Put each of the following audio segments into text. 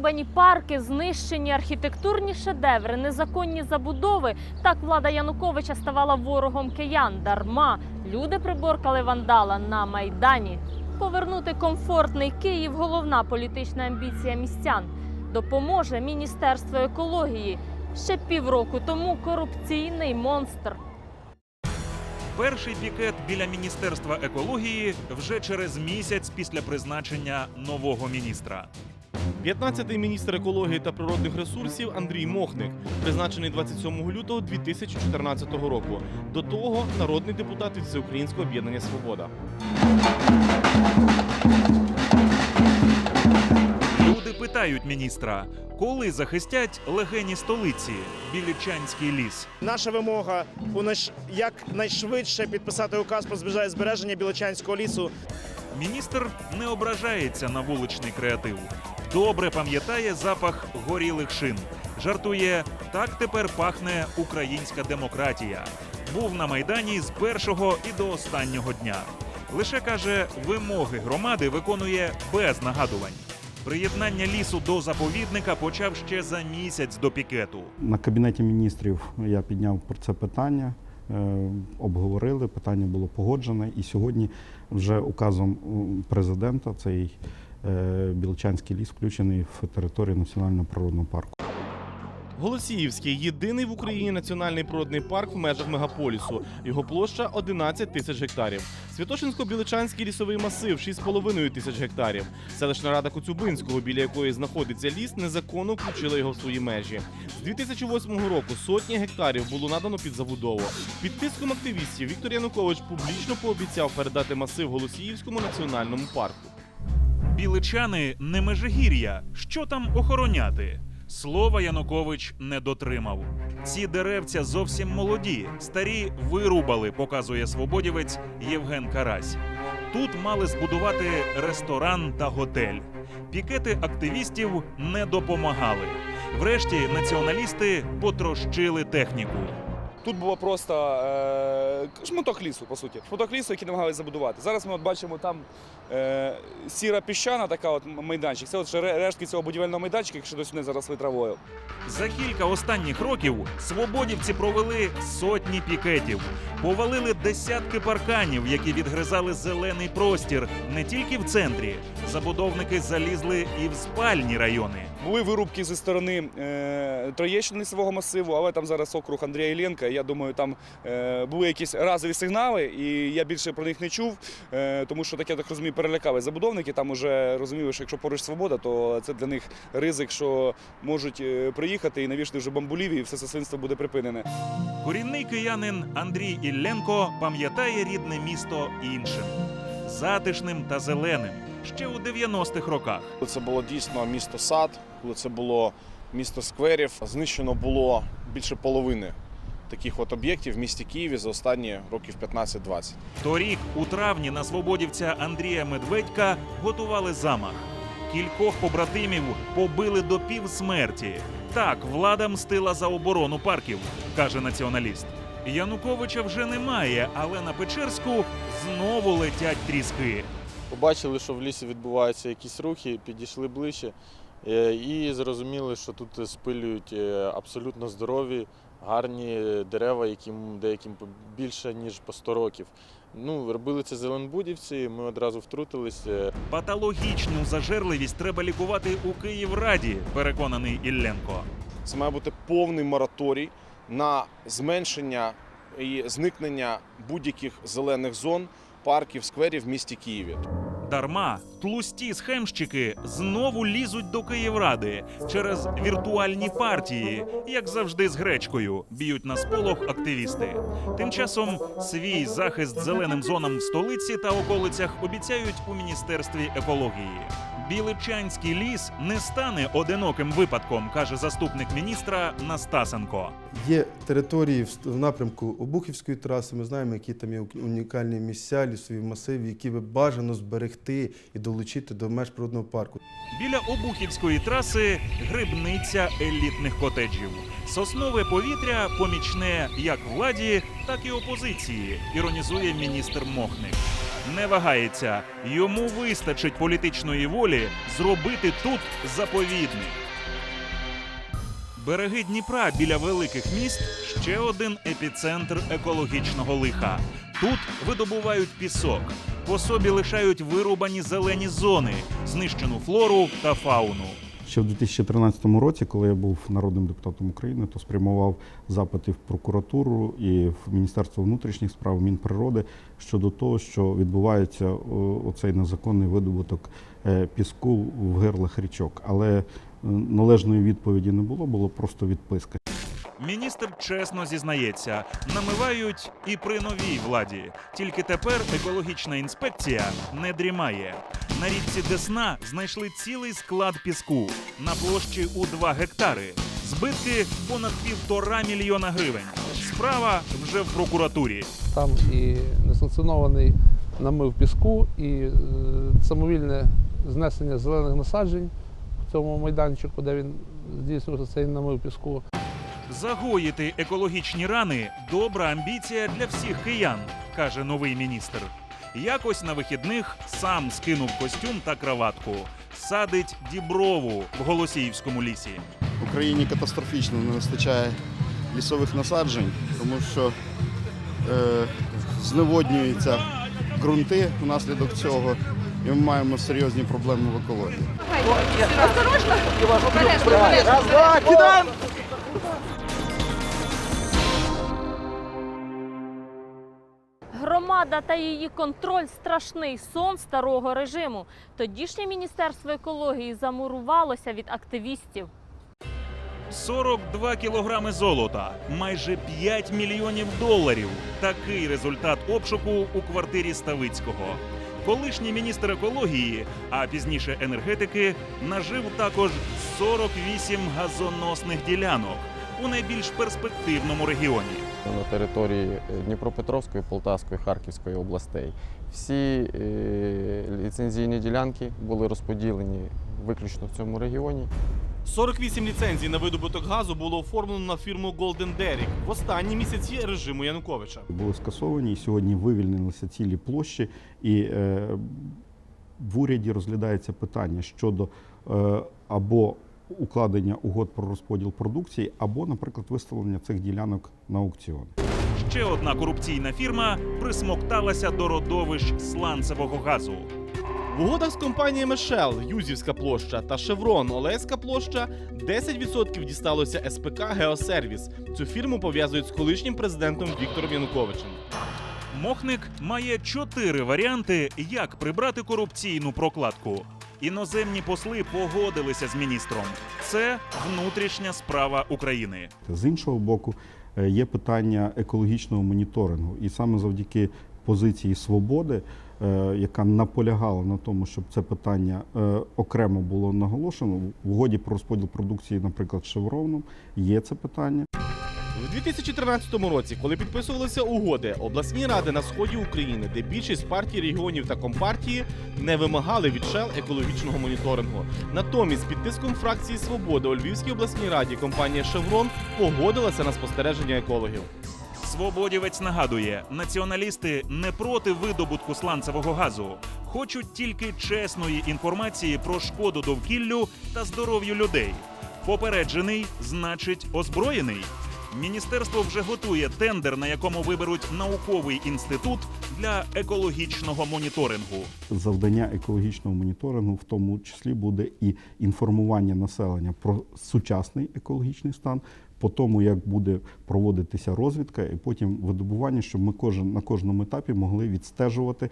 вирубані парки, знищені архітектурні шедеври, незаконні забудови. Так влада Януковича ставала ворогом киян. Дарма люди приборкали вандала на майдані. Повернути комфортний Київ головна політична амбіція містян. Допоможе Міністерство екології. Ще півроку тому корупційний монстр. Перший пікет біля міністерства екології вже через місяць після призначення нового міністра. 15-й міністр екології та природних ресурсів Андрій Мохник, призначений 27 лютого 2014 року. До того народний депутат від Всеукраїнського об'єднання Свобода. Люди питають міністра, коли захистять легені столиці Білічанський ліс. Наша вимога якнайшвидше підписати указ про збереження- збереження Білочанського лісу. Міністр не ображається на вуличний креатив. Добре пам'ятає запах горілих шин. Жартує, так тепер пахне українська демократія. Був на майдані з першого і до останнього дня. Лише каже, вимоги громади виконує без нагадувань. Приєднання лісу до заповідника почав ще за місяць до пікету. На кабінеті міністрів я підняв про це питання, е, обговорили, питання було погоджене. І сьогодні вже указом президента цей Білчанський ліс включений в територію національного природного парку. Голосіївський єдиний в Україні національний природний парк в межах мегаполісу. Його площа 11 тисяч гектарів. Святошинсько-Біличанський лісовий масив 6,5 тисяч гектарів. Селищна рада Коцюбинського, біля якої знаходиться ліс, незаконно включила його в свої межі. З 2008 року сотні гектарів було надано під забудову. Під тиском активістів Віктор Янукович публічно пообіцяв передати масив Голосіївському національному парку. Біличани не межигір'я. Що там охороняти? Слова Янукович не дотримав. Ці деревця зовсім молоді, старі вирубали, показує свободівець Євген Карась. Тут мали збудувати ресторан та готель. Пікети активістів не допомагали. Врешті націоналісти потрощили техніку. Тут було просто е, шматок лісу, по суті. Шматок лісу, який намагалися забудувати. Зараз ми от бачимо там е, сіра піщана, така от майданчик. Це от ще рештки цього будівельного майданчика, якщо досі не заросли травою. За кілька останніх років свободівці провели сотні пікетів, повалили десятки парканів, які відгризали зелений простір не тільки в центрі. Забудовники залізли і в спальні райони. Були вирубки зі сторони е, Троєщини лісового масиву, але там зараз округ Андрія Іллєнка. Я думаю, там е, були якісь разові сигнали, і я більше про них не чув, е, тому що таке, я так розумію, перелякали забудовники. Там уже розуміли, що якщо поруч свобода, то це для них ризик, що можуть е, приїхати і навішати вже бамбулів, і все це свинство буде припинене. Корінний киянин Андрій Ілленко пам'ятає рідне місто іншим затишним та зеленим ще у 90-х роках. Це було дійсно місто сад, коли це було місто скверів, знищено було більше половини таких от об'єктів в місті Києві за останні років 15-20. Торік у травні на свободівця Андрія Медведька готували замах. Кількох побратимів побили до півсмерті. Так, влада мстила за оборону парків, каже націоналіст. Януковича вже немає, але на Печерську знову летять тріски. Побачили, що в лісі відбуваються якісь рухи, підійшли ближче е, і зрозуміли, що тут спилюють е, абсолютно здорові, гарні дерева, яким деяким більше ніж по 100 років. Ну, робили це зеленбудівці, ми одразу втрутилися. Патологічну зажерливість треба лікувати у Київраді, переконаний Ілленко. Це має бути повний мораторій на зменшення і зникнення будь-яких зелених зон, парків, скверів в місті Києві. Дарма тлусті схемщики знову лізуть до Київради через віртуальні партії, як завжди з гречкою, б'ють на сполох активісти. Тим часом свій захист зеленим зонам в столиці та околицях обіцяють у міністерстві екології. Біличанський ліс не стане одиноким випадком, каже заступник міністра Настасенко. Є території в напрямку Обухівської траси. Ми знаємо, які там є унікальні місця, лісові масиви, які би бажано зберегти і долучити до меж природного парку. Біля Обухівської траси грибниця елітних котеджів. Соснове повітря помічне як владі, так і опозиції, іронізує міністр Мохник. не вагається. Йому вистачить політичної волі зробити тут заповідник. Береги Дніпра біля великих міст ще один епіцентр екологічного лиха. Тут видобувають пісок. По собі лишають вирубані зелені зони, знищену флору та фауну. Ще в 2013 році, коли я був народним депутатом України, то спрямував запити в прокуратуру і в Міністерство внутрішніх справ Мінприроди щодо того, що відбувається оцей незаконний видобуток е, піску в гирлах річок. Але е, належної відповіді не було, було просто відписка. Міністр чесно зізнається, намивають і при новій владі. Тільки тепер екологічна інспекція не дрімає. На річці Десна знайшли цілий склад піску на площі у 2 гектари. Збитки понад півтора мільйона гривень. Справа вже в прокуратурі. Там і несанкціонований намив піску, і е, самовільне знесення зелених насаджень в цьому майданчику, де він здійснювався цей намив піску. Загоїти екологічні рани добра амбіція для всіх киян, каже новий міністр. Якось на вихідних сам скинув костюм та краватку. Садить діброву в Голосіївському лісі. В Україні катастрофічно не вистачає лісових насаджень, тому що е, зневоднюються ґрунти внаслідок цього, і ми маємо серйозні проблеми в екології. Громада та її контроль страшний сон старого режиму. Тодішнє міністерство екології замурувалося від активістів. 42 кілограми золота, майже 5 мільйонів доларів. Такий результат обшуку у квартирі Ставицького. Колишній міністр екології, а пізніше енергетики, нажив також 48 газоносних ділянок у найбільш перспективному регіоні. На території Дніпропетровської, Полтавської, Харківської областей. Всі е, ліцензійні ділянки були розподілені виключно в цьому регіоні. 48 ліцензій на видобуток газу було оформлено на фірму Golden Derrick в останні місяці режиму Януковича. Були скасовані і сьогодні вивільнилися цілі площі, і е, в уряді розглядається питання щодо е, або укладення угод про розподіл продукції, або, наприклад, виставлення цих ділянок на аукціон. Ще одна корупційна фірма присмокталася до родовищ сланцевого газу. В угодах з компаніями Shell, Юзівська площа та Chevron, Олеська площа 10% дісталося СПК Геосервіс. Цю фірму пов'язують з колишнім президентом Віктором Януковичем. Мохник має чотири варіанти, як прибрати корупційну прокладку. Іноземні посли погодилися з міністром. Це внутрішня справа України. З іншого боку, е, є питання екологічного моніторингу, і саме завдяки позиції свободи, е, яка наполягала на тому, щоб це питання е, окремо було наголошено в угоді про розподіл продукції, наприклад, Шевроном, є це питання. В 2013 році, коли підписувалися угоди, обласні ради на сході України, де більшість партій регіонів та компартії не вимагали від Shell екологічного моніторингу. Натомість, під тиском фракції Свобода у Львівській обласній раді компанія Chevron погодилася на спостереження екологів. Свободівець нагадує, націоналісти не проти видобутку сланцевого газу, хочуть тільки чесної інформації про шкоду довкіллю та здоров'ю людей. Попереджений значить озброєний. Міністерство вже готує тендер, на якому виберуть науковий інститут для екологічного моніторингу. Завдання екологічного моніторингу в тому числі буде і інформування населення про сучасний екологічний стан, по тому, як буде проводитися розвідка, і потім видобування, щоб ми кожен на кожному етапі могли відстежувати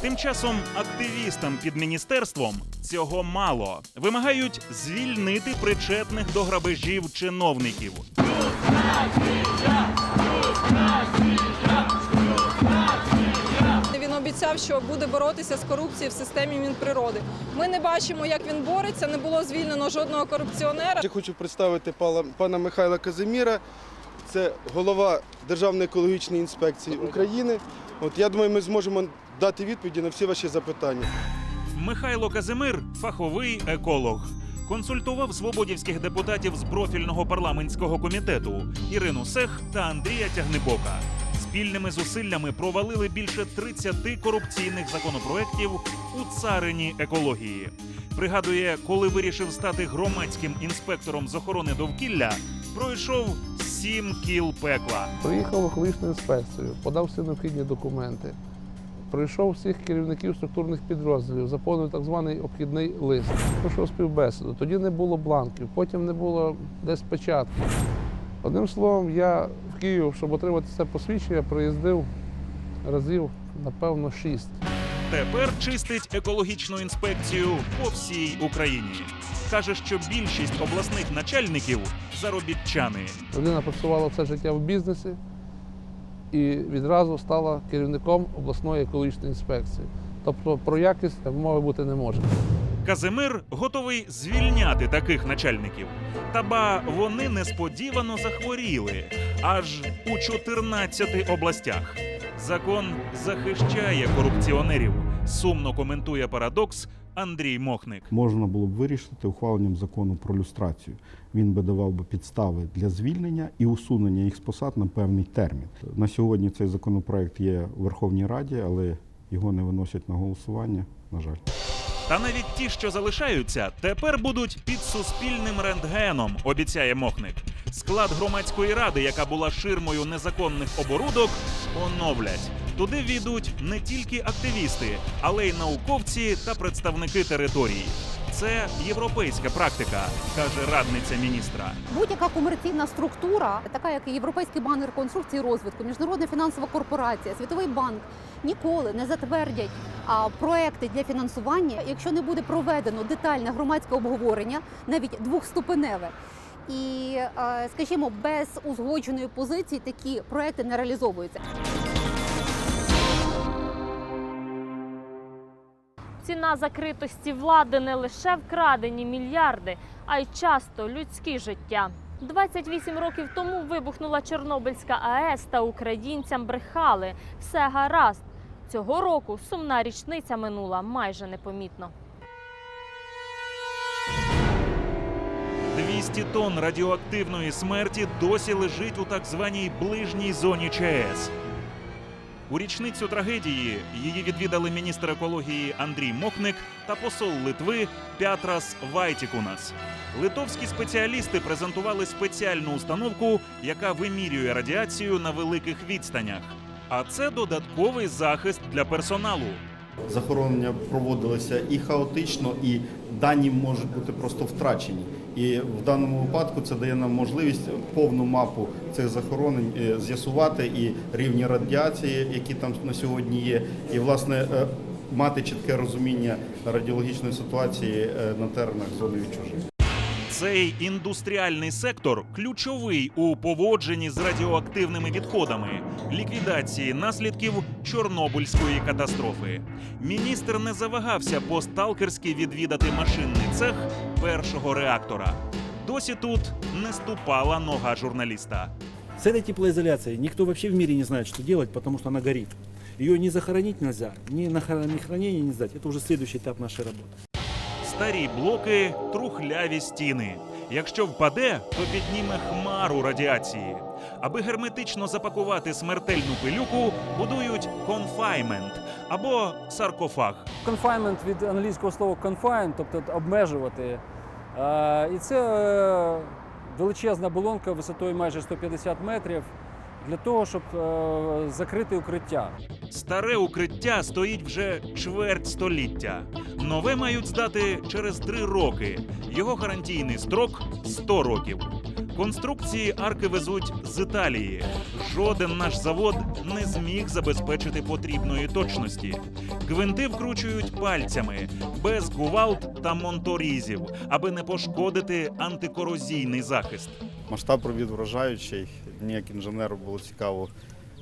Тим часом активістам під міністерством цього мало. Вимагають звільнити причетних до грабежів чиновників. Він обіцяв, що буде боротися з корупцією в системі Мінприроди. Ми не бачимо, як він бореться. Не було звільнено жодного корупціонера. Я хочу представити пала- пана Михайла Казиміра. Це голова Державної екологічної інспекції України. От я думаю, ми зможемо дати відповіді на всі ваші запитання. Михайло Казимир фаховий еколог. Консультував свободівських депутатів з профільного парламентського комітету Ірину Сех та Андрія Тягнебока. Спільними зусиллями провалили більше 30 корупційних законопроєктів у царині екології. Пригадує, коли вирішив стати громадським інспектором з охорони довкілля, пройшов сім кіл пекла. Приїхав в інспекцію, подав всі необхідні документи, пройшов всіх керівників структурних підрозділів, заповнив так званий обхідний лист. Пройшов співбесіду. Тоді не було бланків, потім не було десь печатки. Одним словом, я Київ, щоб отримати це посвідчення, приїздив разів, напевно, шість. Тепер чистить екологічну інспекцію по всій Україні. Каже, що більшість обласних начальників заробітчани. Людина працювала все життя в бізнесі і відразу стала керівником обласної екологічної інспекції. Тобто про якість мови бути не може. Казимир готовий звільняти таких начальників. Та ба вони несподівано захворіли аж у 14 областях. Закон захищає корупціонерів. Сумно коментує парадокс Андрій Мохник. Можна було б вирішити ухваленням закону про люстрацію. Він би давав би підстави для звільнення і усунення їх з посад на певний термін. На сьогодні цей законопроект є у Верховній Раді, але його не виносять на голосування. На жаль. Та навіть ті, що залишаються, тепер будуть під суспільним рентгеном, обіцяє Мохник. Склад громадської ради, яка була ширмою незаконних оборудок, оновлять. Туди війдуть не тільки активісти, але й науковці та представники території. Це європейська практика, каже радниця міністра. Будь-яка комерційна структура, така як Європейський банк реконструкції розвитку, Міжнародна фінансова корпорація, Світовий банк ніколи не затвердять а, проекти для фінансування, якщо не буде проведено детальне громадське обговорення, навіть двохступеневе. І, е, скажімо, без узгодженої позиції такі проекти не реалізовуються. Ціна закритості влади не лише вкрадені мільярди, а й часто людські життя. 28 років тому вибухнула Чорнобильська АЕС та українцям брехали. Все гаразд. Цього року сумна річниця минула майже непомітно. 200 тонн радіоактивної смерті досі лежить у так званій ближній зоні ЧАЕС. У річницю трагедії її відвідали міністр екології Андрій Мохник та посол Литви Пятрас Вайтікунас. Литовські спеціалісти презентували спеціальну установку, яка вимірює радіацію на великих відстанях. А це додатковий захист для персоналу. Захоронення проводилися і хаотично, і дані можуть бути просто втрачені. І в даному випадку це дає нам можливість повну мапу цих захоронень е, з'ясувати і рівні радіації, які там на сьогодні є, і власне е, мати чітке розуміння радіологічної ситуації е, на теренах зони відчуження. Цей індустріальний сектор ключовий у поводженні з радіоактивними відходами, ліквідації наслідків Чорнобильської катастрофи. Міністр не завагався посталкерськи відвідати машинний цех першого реактора. Досі тут не ступала нога журналіста. С этой теплоизоляцией никто вообще в мире не знает, что делать, потому что она горит. Ее не захоронить нельзя, ни на хор- ни хранение не сдать. Это уже следующий этап нашей работы. Старі блоки, трухляві стіни. Якщо впаде, то підніме хмару радіації. Аби герметично запакувати смертельну пилюку, будують конфаймент або саркофаг. Confinement від англійського слова confine, тобто обмежувати. Е, І це е, величезна болонка висотою майже 150 метрів для того, щоб е, закрити укриття. Старе укриття стоїть вже чверть століття. Нове мають здати через три роки. Його гарантійний строк 100 років. Конструкції арки везуть з Італії. Жоден наш завод не зміг забезпечити потрібної точності. Гвинти вкручують пальцями, без кувалд та монторізів, аби не пошкодити антикорозійний захист. Масштаб робіт вражаючий. Мені як інженеру було цікаво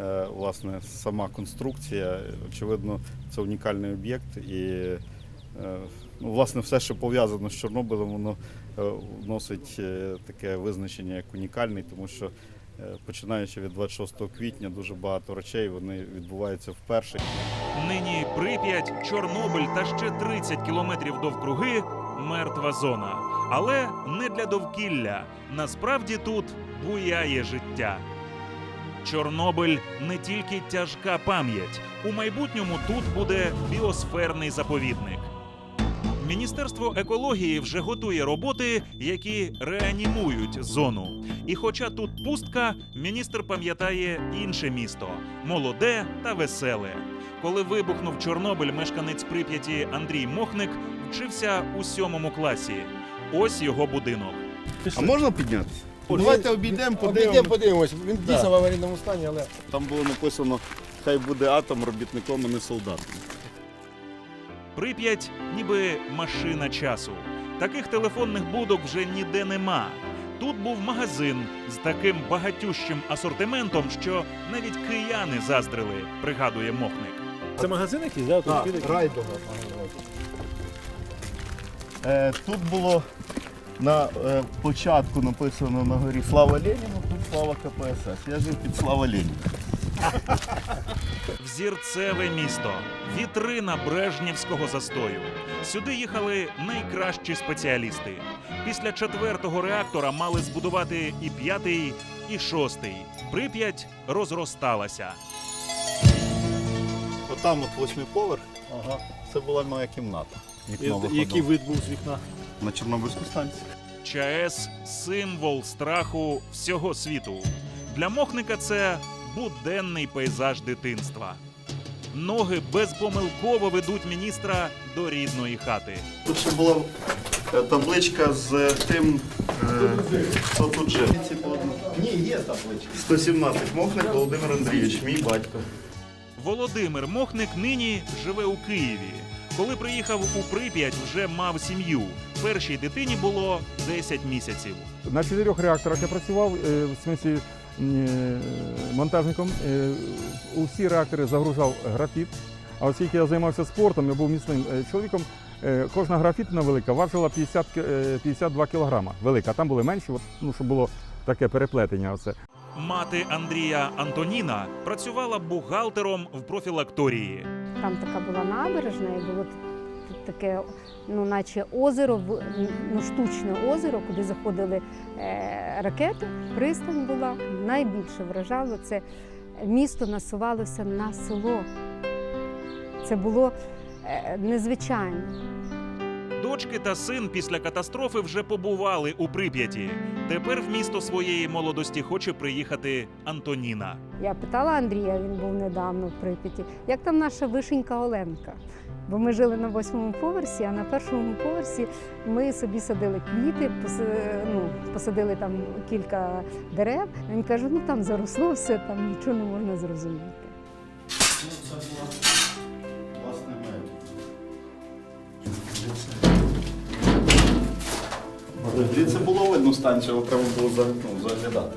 е, власне сама конструкція. Очевидно, це унікальний об'єкт і е, ну, власне все, що пов'язано з Чорнобилем, воно е, носить таке визначення як унікальний, тому що починаючи від 26 квітня дуже багато речей вони відбуваються вперше. Нині Прип'ять, Чорнобиль та ще 30 кілометрів довкруги мертва зона. Але не для довкілля. Насправді тут буяє життя. Чорнобиль не тільки тяжка пам'ять. У майбутньому тут буде біосферний заповідник. Міністерство екології вже готує роботи, які реанімують зону. І хоча тут пустка, міністр пам'ятає інше місто молоде та веселе. Коли вибухнув Чорнобиль, мешканець Прип'яті Андрій Мохник вчився у сьомому класі. Ось його будинок. А можна піднятися? Давайте обійдемо, подивимося. Обійдемо, подивимось. Він Да. дійсно в аварійному стані, але Там було написано, хай буде атом робітником, а не солдатом. Прип'ять ніби машина часу. Таких телефонних будок вже ніде нема. Тут був магазин з таким багатющим асортиментом, що навіть кияни заздрили, пригадує Мохник. це магазин якийсь, да? Райдуга. Е, тут було на е, початку написано на горі Слава Леніну, тут слава КПСС. Я жив під Слава Леніна. Взірцеве місто, вітрина брежнівського застою. Сюди їхали найкращі спеціалісти. Після четвертого реактора мали збудувати і п'ятий, і шостий. Прип'ять розросталася. Отам от восьмий поверх. Це була моя кімната. Вікно І- який вид був з вікна? На Чорнобильську станцію. ЧАЕС символ страху всього світу. Для мохника це буденний пейзаж дитинства. Ноги безпомилково ведуть міністра до рідної хати. Тут ще була е, табличка з тим, е, хто тут жив. Ні, є табличка. 117. Мохник Володимир Андрійович, мій батько. Володимир Мохник нині живе у Києві. Коли приїхав у Прип'ять, вже мав сім'ю. Першій дитині було 10 місяців. На чотирьох реакторах я працював, е, в смислі е, монтажником. Е, У всі реактори загружав графіт. А оскільки я займався спортом, я був міцним чоловіком, кожна графітна велика важила 50, е, 52 кілограма. Велика. Там були менші, ну, щоб було таке переплетення. Оце. Мати Андрія Антоніна працювала бухгалтером в профілакторії. Там така була набережна, і було таке, ну, наче озеро, ну, штучне озеро, куди заходили е, ракети. Пристань була. Найбільше вражало це місто насувалося на село. Це було е, незвичайно. Дочки та син після катастрофи вже побували у Прип'яті. Тепер в місто своєї молодості хоче приїхати Антоніна. Я питала Андрія, він був недавно в Прип'яті, як там наша вишенька Оленка. Бо ми жили на восьмому поверсі, а на першому поверсі ми собі садили квіти, пос- ну, посадили там кілька дерев. Він каже, ну там заросло все, там нічого не можна зрозуміти. Видно треба було за- ну, заглядати.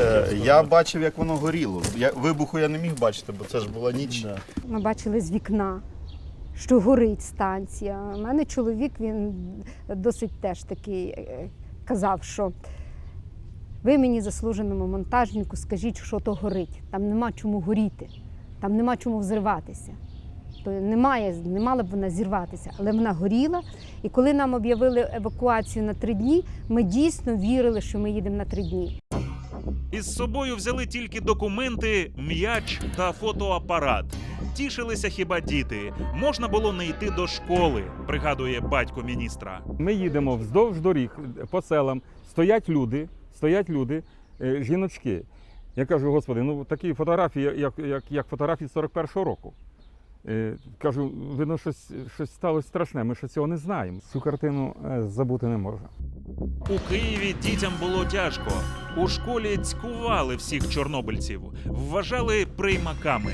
Е, Я бачив, як воно горіло. Я, вибуху я не міг бачити, бо це ж була ніч. Ми бачили з вікна, що горить станція. У мене чоловік він досить теж такий е, казав, що ви мені заслуженому монтажнику скажіть, що то горить. Там нема чому горіти, там нема чому взриватися. То немає, не мала б вона зірватися, але вона горіла. І коли нам об'явили евакуацію на три дні, ми дійсно вірили, що ми їдемо на три дні. Із собою взяли тільки документи, м'яч та фотоапарат. Тішилися хіба діти. Можна було не йти до школи, пригадує батько міністра. Ми їдемо вздовж доріг по селам, стоять люди, стоять люди, е, жіночки. Я кажу, господи, ну такі фотографії, як, як, як фотографії з 41-го року. Е, Кажу, видно, щось, щось сталося страшне, ми ще цього не знаємо. Цю картину е, забути не можна. У Києві дітям було тяжко. У школі цькували всіх чорнобильців, вважали приймаками.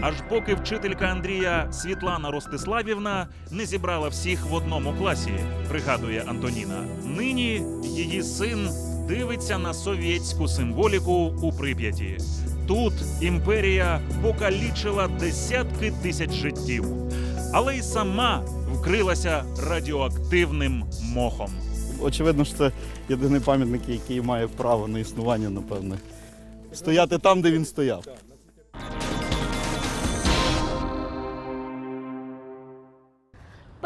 Аж поки вчителька Андрія Світлана Ростиславівна не зібрала всіх в одному класі, пригадує Антоніна. Нині її син дивиться на совєтську символіку у Прип'яті. Тут імперія покалічила десятки тисяч життів, але й сама вкрилася радіоактивним мохом. Очевидно, що це єдиний пам'ятник, який має право на існування, напевне. Стояти там, де він стояв.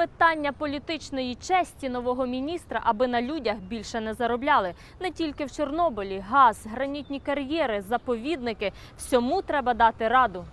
Питання політичної честі нового міністра, аби на людях більше не заробляли. Не тільки в Чорнобилі, газ, гранітні кар'єри, заповідники всьому треба дати раду.